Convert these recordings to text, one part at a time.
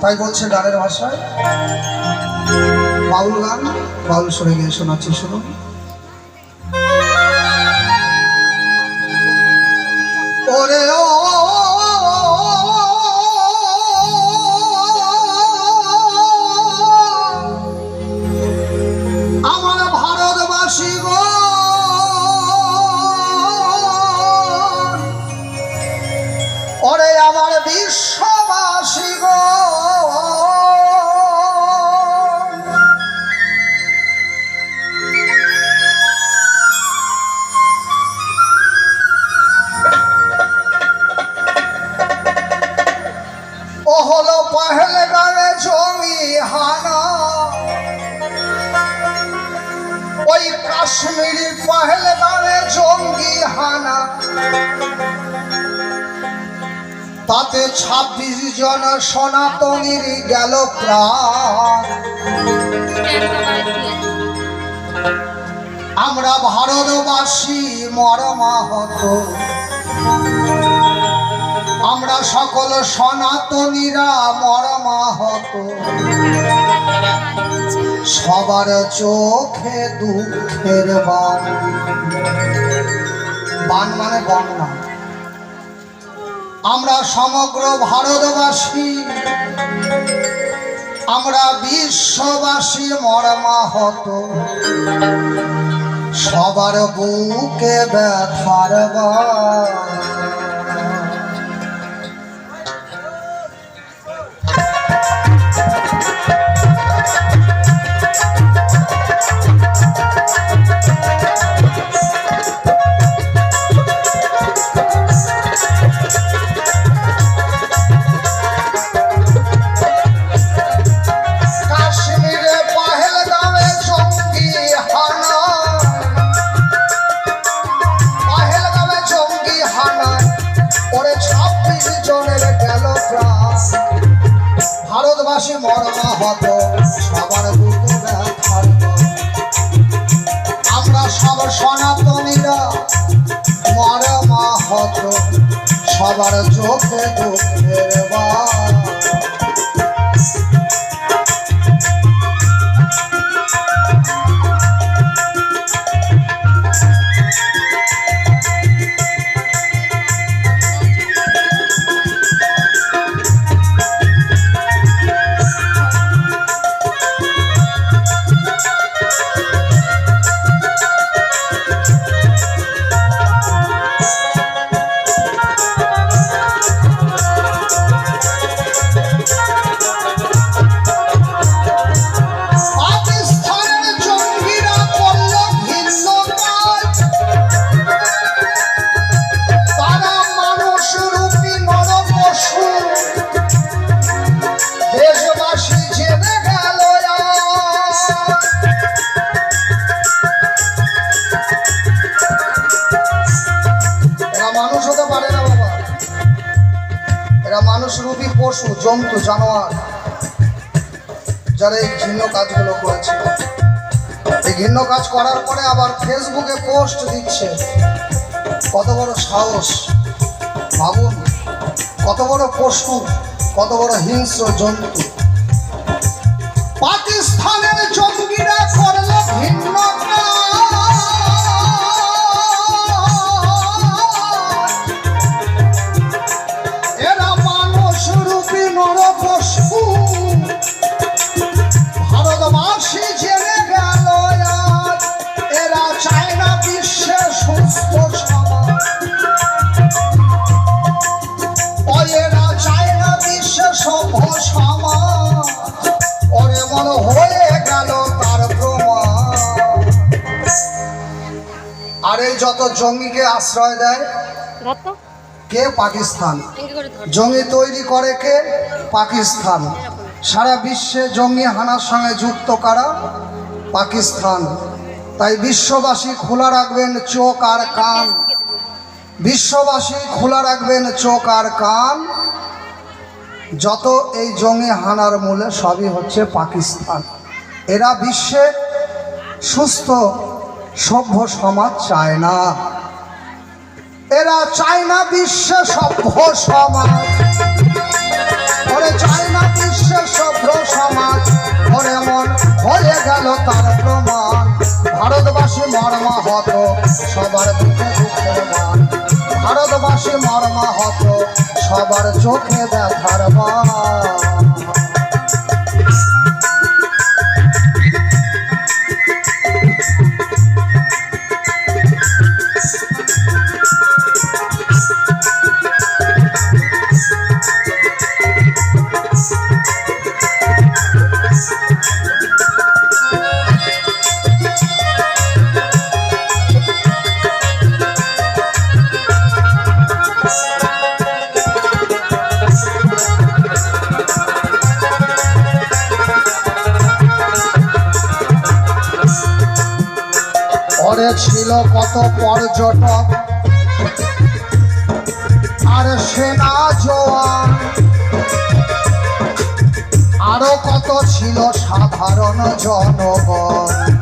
তাই বলছে গানের ভাষায়। বাউল গান বাউল সরে গিয়ে শোনাচ্ছি শুনুন। ওরে কাশ্মীরি পহেলগাঁয়ে জঙ্গি হানা। তাতে ছাব্বিশ জন সনাতনীর গেল প্রাণ। আমরা ভারতবাসী মরমাহত। আমরা সকল সনাতনীরা মরমাহত। সবার চোখে দুঃখের বান বান মানে বন্যা আমরা সমগ্র ভারতবাসী, আমরা বিশ্ববাসী মর্মাহত। সবার বুকে ব্যথার বান। সবার চোখে দুঃখের বান। পারে না বাবা। এরা মানুষ রূপী পশু, জন্তু, জানোয়ার, যারা এই ঘৃণ্য কাজগুলো করেছে। এই ঘৃণ্য কাজ করার পরে আবার ফেসবুকে পোস্ট দিচ্ছে। কত বড় সাহস, ভাবুন। কত বড় পশু, কত বড় হিংস্র জন্তু। যত জঙ্গিকে আশ্রয় দেয়। কে? পাকিস্তান। জঙ্গি তৈরি করে কে? পাকিস্তান। সারা বিশ্বে জঙ্গি হানার সঙ্গে যুক্ত কারা? পাকিস্তান। তাই বিশ্ববাসী খোলা রাখবেন চোখ আর কান। বিশ্ববাসী খোলা রাখবেন চোখ আর কান। যত এই জঙ্গি হানার মূলে সবই হচ্ছে পাকিস্তান। এরা বিশ্বে সুস্থ সভ্য সমাজ চায় না। এরা চায় না বিশ্বে সভ্য সমাজ। ওরে চায় না বিশ্বে সভ্য সমাজ। ওরে মন হয়ে গেল তার প্রমাণ। ভারতবাসী মর্মা হত সবার দুঃখে দুঃখের ভারতবাসী মর্মা হত সবার চোখে দেখার মান পরে ছিল কত পর্যটক। আর সেনা জোয়ান আরও কত ছিল সাধারণ জনগণ।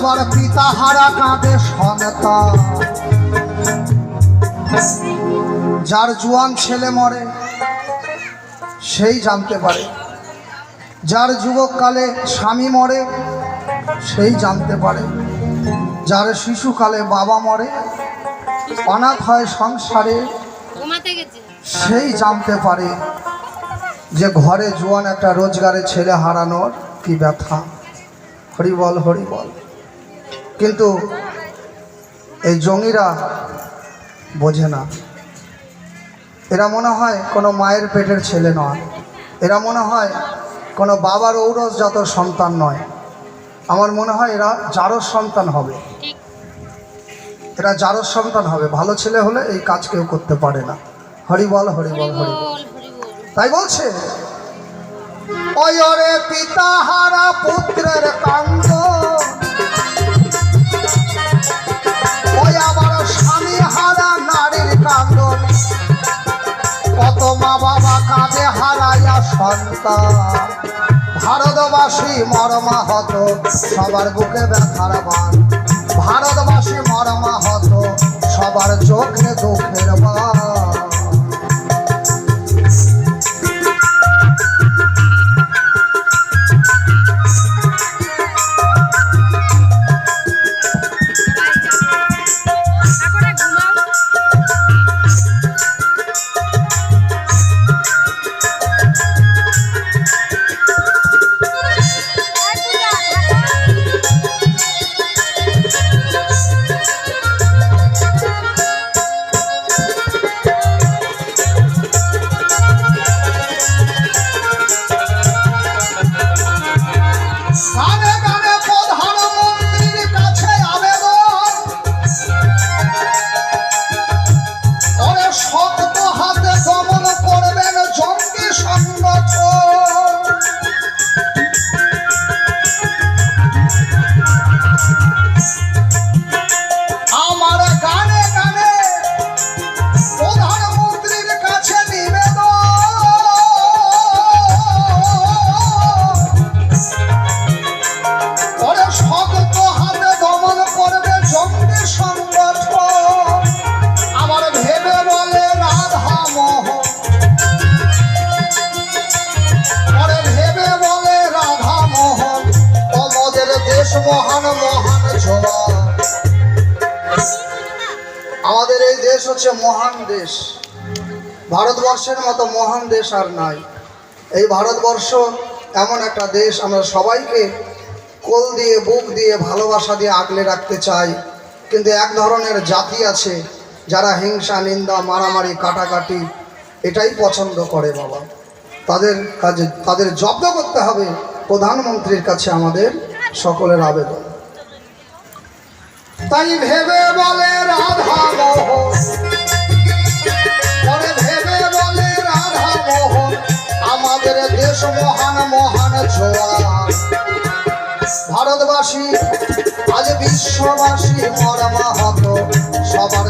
আবার পিতা হারা কাঁদে সন্তান যার জুয়ান ছেলে মরে সেই জানতে পারে। যার যুবককালে স্বামী মরে সেই জানতে পারে। যার শিশুকালে বাবা মরে অনাথ হয় সংসারে সেই জানতে পারে যে ঘরে জোয়ান একটা রোজগারে ছেলে হারানোর কি ব্যথা। হরিবল হরিবল কিন্তু এই জঙ্গিরা বোঝে না। এরা মনে হয় কোনো মায়ের পেটের ছেলে নয়। এরা মনে হয় কোনো বাবার ঔরসজাত সন্তান নয়। আমার মনে হয় এরা জারর সন্তান হবে। এরা জারর সন্তান হবে। ভালো ছেলে হলে এই কাজ কেউ করতে পারে না। হরিবল হরিবল হরিবল হরিবল হরিবল তাই বলছে ওরে পিতা হারা পুত্রের কান্দ নারীর কত মা বাবা কাঁদে হারাইয়া সন্তান। ভারতবাসী মরমাহত, সবার বুকে ব্যথার বান। ভারতবাসী মরমাহত, সবার চোখে দুঃখের বান। মহান দেশ। ভারতবর্ষের মতো মহান দেশ আর নাই। এই ভারতবর্ষ এমন একটা দেশ, আমরা সবাইকে কোল দিয়ে, বুক দিয়ে, ভালোবাসা দিয়ে আগলে রাখতে চাই। কিন্তু এক ধরনের জাতি আছে, যারা হিংসা, নিন্দা, মারামারি, কাটাকাটি, এটাই পছন্দ করে বাবা। তাদের কাজে, তাদের জব্দ করতে হবে প্রধানমন্ত্রীর কাছে আমাদের সকলের আবেদন। তাই ভেবে বলে রাধা মোহন। দেশ মহান মহান ছোয়া। ভারতবাসী আজ বিশ্ববাসী মরা মাহাতো সবার